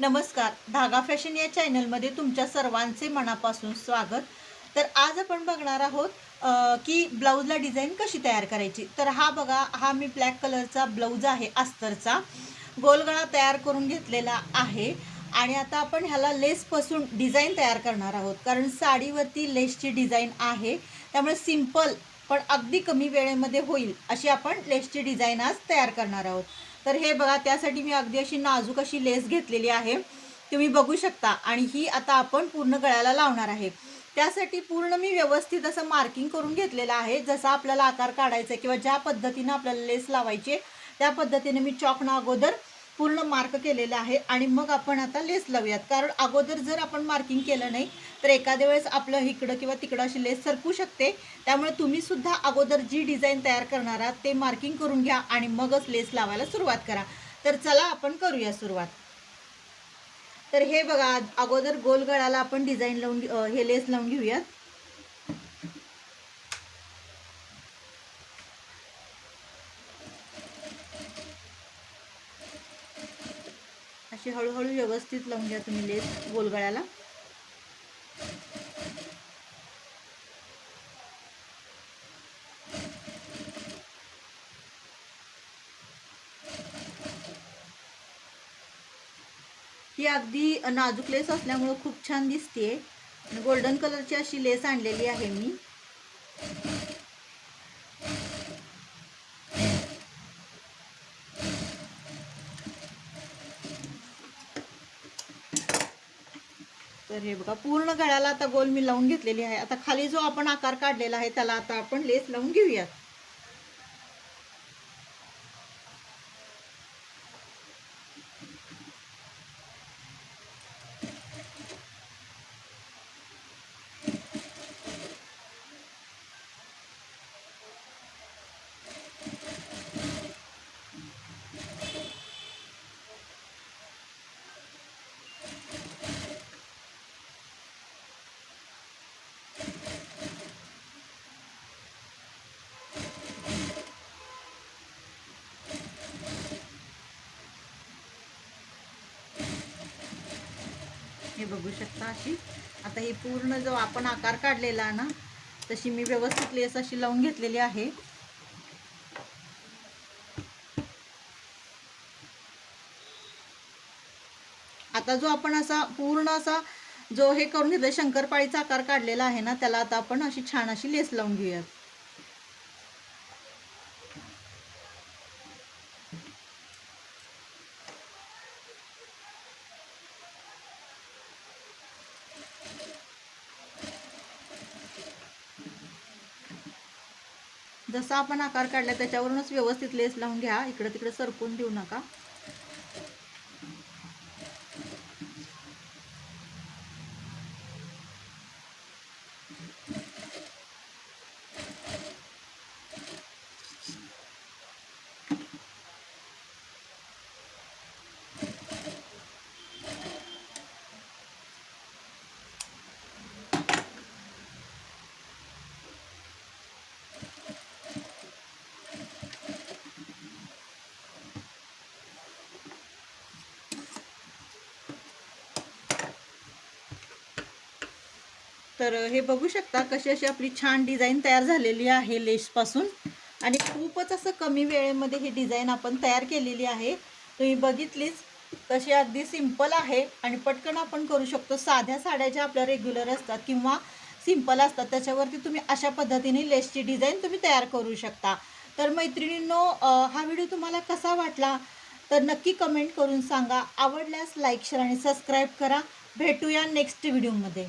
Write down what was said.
नमस्कार. धागा फॅशन या चॅनलमध्ये तुमच्या सर्वांचे मनापासून स्वागत. तर आज आपण बघणार आहोत की ब्लाऊजला डिझाईन कशी तयार करायची. तर हा बघा हा मी ब्लॅक कलरचा ब्लाऊज आहे अस्तरचा. गोलगळा तयार करून घेतलेला आहे. आणि आता आपण ह्याला लेसपासून डिझाईन तयार करणार आहोत. कारण साडीवरती लेसची डिझाईन आहे. त्यामुळे सिंपल पण अगदी कमी वेळेमध्ये होईल अशी आपण लेसची डिझाईन आज तयार करणार आहोत. तर हे बघा त्यासाठी मी अगदी अशी नाजूक अशी लेस घेतलेली आहे. तुम्ही बघू शकता. आणि ही आता आपण पूर्ण गळ्याला लावणार आहे. त्यासाठी पूर्ण मी व्यवस्थित असं मार्किंग करून घेतलेलं आहे. जसा आपल्याला आकार काढायचा आहे किंवा ज्या पद्धतीनं आपल्याला लेस लावायची आहे, त्या पद्धतीने मी चॉकनं अगोदर पूर्ण मार्क केलेलं आहे आणि मग आपण आता लेस लावूयात. कारण अगोदर जर आपण मार्किंग केलं नाही तर एखाद्या वेळेस आपलं इकडं किंवा तिकडं अशी लेस सरकू शकते. त्यामुळे तुम्ही सुद्धा अगोदर जी डिझाईन तयार करणार आहात ते मार्किंग करून घ्या आणि मगच लेस लावायला सुरुवात करा. तर चला आपण करूया सुरुवात. तर हे बघा अगोदर गोल गळाला आपण डिझाईन लावून हे लेस लावून घेऊयात. अशी हळूहळू व्यवस्थित लावून घ्या तुम्ही लेस गोलगळ्याला. ही अगदी नाजूक लेस असल्यामुळं खूप छान दिसते गोल्डन कलरची अशी लेस आणलेली आहे मी. तर हे बघा पूर्ण गळ्याला आता गोल मी लावून घेतलेली आहे. आता खाली जो आपण आकार काढलेला आहे त्याला आता आपण लेस लावून घेऊयात. हे बघू शकता अशी. आता ही पूर्ण जो आपण आकार काढलेला आहे ना तशी मी व्यवस्थित लेस अशी लावून घेतलेली आहे. आता जो आपण असा पूर्ण असा जो हे करून घेतला शंकरपाळीचा आकार काढलेला आहे ना त्याला आता आपण अशी छान अशी लेस लावून घेऊयात. जसा आपण आकार काढला त्याच्यावरूनच व्यवस्थित लेस लावून घ्या. इकडं तिकडे सरकून देऊ नका. तर हे बघू शकता कशी अशी आपली छान डिझाईन तयार झालेली आहे लेसपासून. आणि खूपच असं कमी वेळेमध्ये ही डिझाईन आपण तयार केलेली आहे. तुम्ही बघितलीच तशी अगदी सिंपल आहे आणि पटकन आपण करू शकतो. साध्या साड्या ज्या आपल्या रेग्युलर असतात किंवा सिंपल असतात त्याच्यावरती तुम्ही अशा पद्धतीने लेसची डिझाईन तुम्ही तयार करू शकता. तर मैत्रिणींनो हा व्हिडिओ तुम्हाला कसा वाटला तर नक्की कमेंट करून सांगा. आवडल्यास लाईक शेअर आणि सबस्क्राईब करा. भेटूया नेक्स्ट व्हिडिओमध्ये.